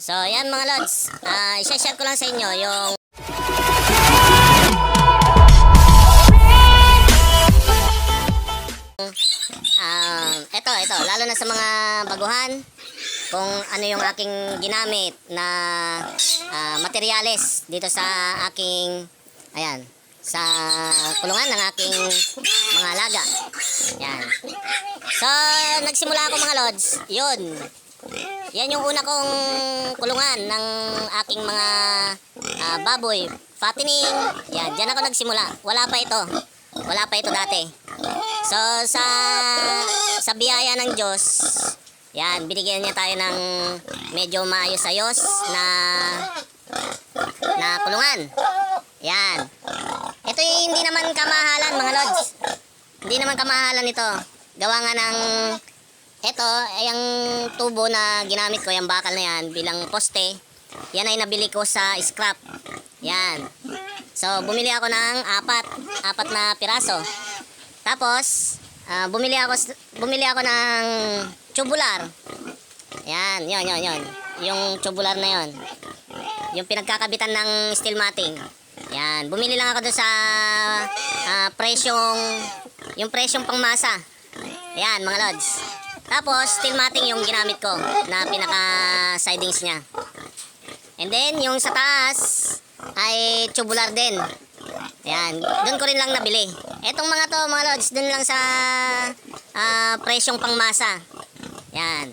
So, yan mga lods. Ah, i-share ko lang sa inyo yung Ah, ito, ito, lalo na sa mga baguhan, kung ano yung aking ginamit na ah, materyales dito sa aking, ayan, sa kulungan ng aking mga alaga. Yan. So, nagsimula ako mga lods, yun. Yan yung una kong kulungan ng aking mga ah, baboy. Fattening. Yan, dyan ako nagsimula. Wala pa ito. Wala pa ito dati. So, sa sa biyaya ng Diyos, yan, binigyan niya tayo ng medyo maayos-ayos na na kulungan. Yan. Ito yung hindi naman kamahalan, mga lods. Hindi naman kamahalan ito. Gawa nga ng ito, ay ang tubo na ginamit ko, yung bakal na yan, bilang poste. Yan ay nabili ko sa scrap. Yan. So, bumili ako ng apat. Apat na piraso. Tapos, ah, bumili ako bumili ako ng tubular. Yan, yon, yon, yon. Yung tubular na yon. Yung pinagkakabitan ng steel matting. Yan, bumili lang ako doon sa ah, presyong yung presyong pangmasa. Yan, mga lods. Tapos, steel yung ginamit ko na pinaka sidings niya. And then, yung sa taas ay tubular din. Yan, doon ko rin lang nabili. Etong mga to, mga lods, doon lang sa ah, presyong pangmasa. Yan.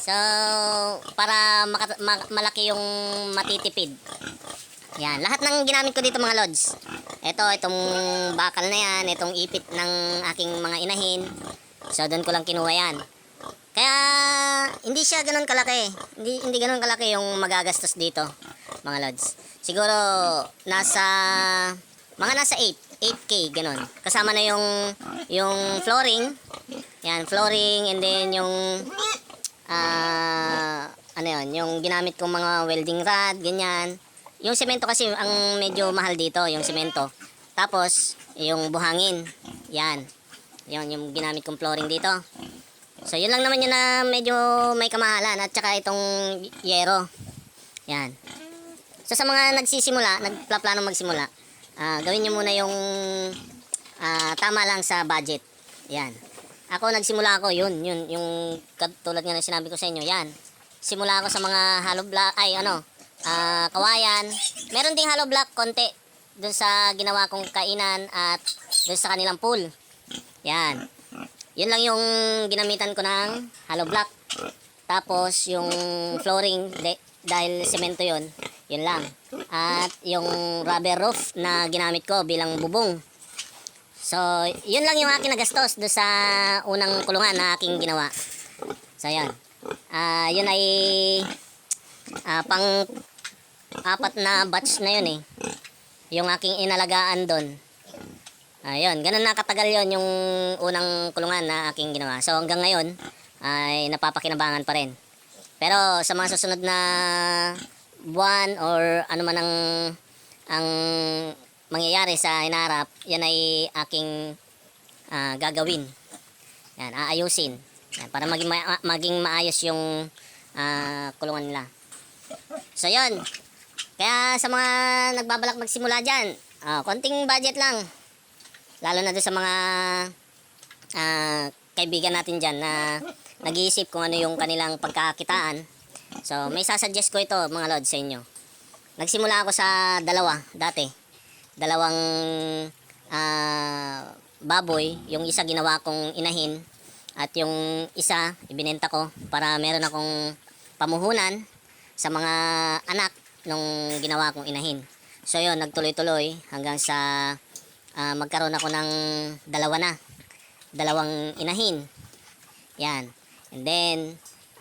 So, para maka- ma- malaki yung matitipid. Yan, lahat ng ginamit ko dito mga lods. Ito, itong bakal na yan, itong ipit ng aking mga inahin. So, doon ko lang kinuha yan. Kaya, hindi siya ganun kalaki. Hindi, hindi ganun kalaki yung magagastos dito, mga lods. Siguro, nasa, mga nasa 8, 8K, ganun. Kasama na yung, yung flooring. Yan, flooring, and then yung, ah, ano yun, yung ginamit kong mga welding rod, ganyan. Yung semento kasi ang medyo mahal dito, yung semento. Tapos, yung buhangin. Yan. Yan, yung ginamit kong flooring dito. So, yun lang naman yun na medyo may kamahalan. At saka itong yero. Yan. So, sa mga nagsisimula, nagplano magsimula, ah, gawin nyo muna yung ah, tama lang sa budget. Yan. Ako, nagsimula ako, yun, yun, yung katulad nga na sinabi ko sa inyo, yan. Simula ako sa mga hollow block, ay ano, ah, kawayan. Meron ding hollow block, konti, dun sa ginawa kong kainan at dun sa kanilang pool. Yan. Yun lang yung ginamitan ko ng hollow block. Tapos yung flooring, dahil semento yon yun lang. At yung rubber roof na ginamit ko bilang bubong. So, yun lang yung aking nagastos do sa unang kulungan na aking ginawa. So, yan. Ah, yun ay ah, pang apat na batch na yun eh. Yung aking inalagaan doon. Ayun, ganun na katagal yon yung unang kulungan na aking ginawa. So hanggang ngayon ay napapakinabangan pa rin. Pero sa mga susunod na buwan or ano man ang ang mangyayari sa hinaharap, yan ay aking ah, gagawin. Yan, aayusin. Yan, para maging, ma- maging maayos yung ah, kulungan nila. So yun. Kaya sa mga nagbabalak magsimula dyan, ah, konting budget lang. Lalo na sa mga ah, kaibigan natin dyan na nag-iisip kung ano yung kanilang pagkakakitaan. So, may sasuggest ko ito mga lord sa inyo. Nagsimula ako sa dalawa dati. Dalawang ah, baboy. Yung isa ginawa kong inahin. At yung isa, ibinenta ko para meron akong pamuhunan sa mga anak nung ginawa kong inahin. So yun, nagtuloy-tuloy hanggang sa ah, magkaroon ako ng dalawa na. Dalawang inahin. Yan. And then,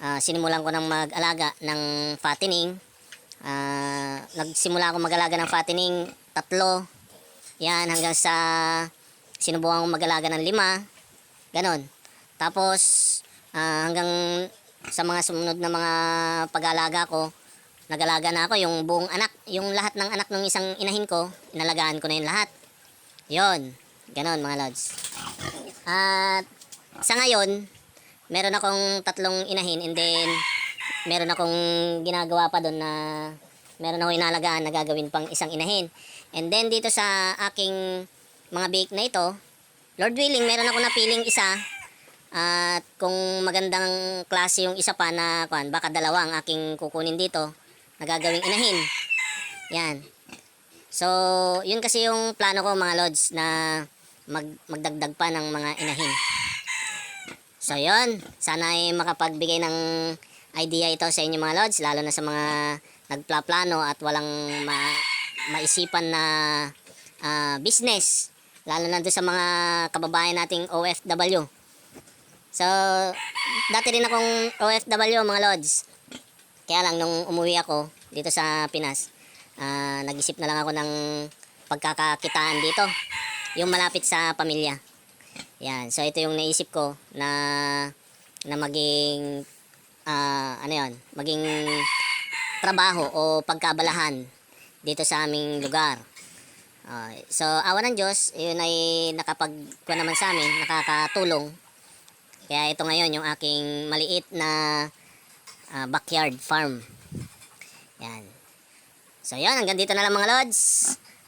ah, sinimulan ko ng mag-alaga ng fattening. Ah, nagsimula ako mag-alaga ng fattening, tatlo. Yan, hanggang sa sinubukan ko mag-alaga ng lima. Ganon. Tapos, ah, hanggang sa mga sumunod na mga pag-alaga ko, nag-alaga na ako yung buong anak, yung lahat ng anak ng isang inahin ko, inalagaan ko na yung lahat. Yon, ganon mga lods. At sa ngayon, meron akong tatlong inahin and then meron akong ginagawa pa doon na meron ako inalagaan na gagawin pang isang inahin. And then dito sa aking mga bake na ito, Lord willing, meron ako napiling isa. At kung magandang klase yung isa pa na kuan, baka dalawa ang aking kukunin dito na gagawing inahin. Yan. So, yun kasi yung plano ko mga lods na mag, magdagdag pa ng mga inahin. So, yun. Sana ay makapagbigay ng idea ito sa inyo mga lods, lalo na sa mga nagplaplano at walang ma, maisipan na ah, business. Lalo na doon sa mga kababayan nating OFW. So, dati rin akong OFW mga lods. Kaya lang nung umuwi ako dito sa Pinas, ah, nag-isip na lang ako ng pagkakakitaan dito. Yung malapit sa pamilya. Yan. So, ito yung naisip ko na na maging ah, ano yon maging trabaho o pagkabalahan dito sa aming lugar. Ah, so, awa ng Diyos, yun ay nakapag kuha naman sa amin, nakakatulong. Kaya ito ngayon yung aking maliit na ah, backyard farm. Yan. So, yan. Hanggang dito na lang mga lods.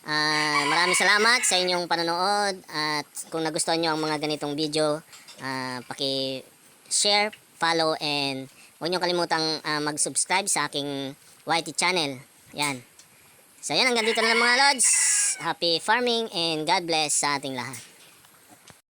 Ah, maraming salamat sa inyong panonood at kung nagustuhan nyo ang mga ganitong video, ah, paki-share, follow, and huwag nyo kalimutang ah, mag-subscribe sa aking YT channel. Yan. So yan, hanggang dito na lang mga lods. Happy farming and God bless sa ating lahat.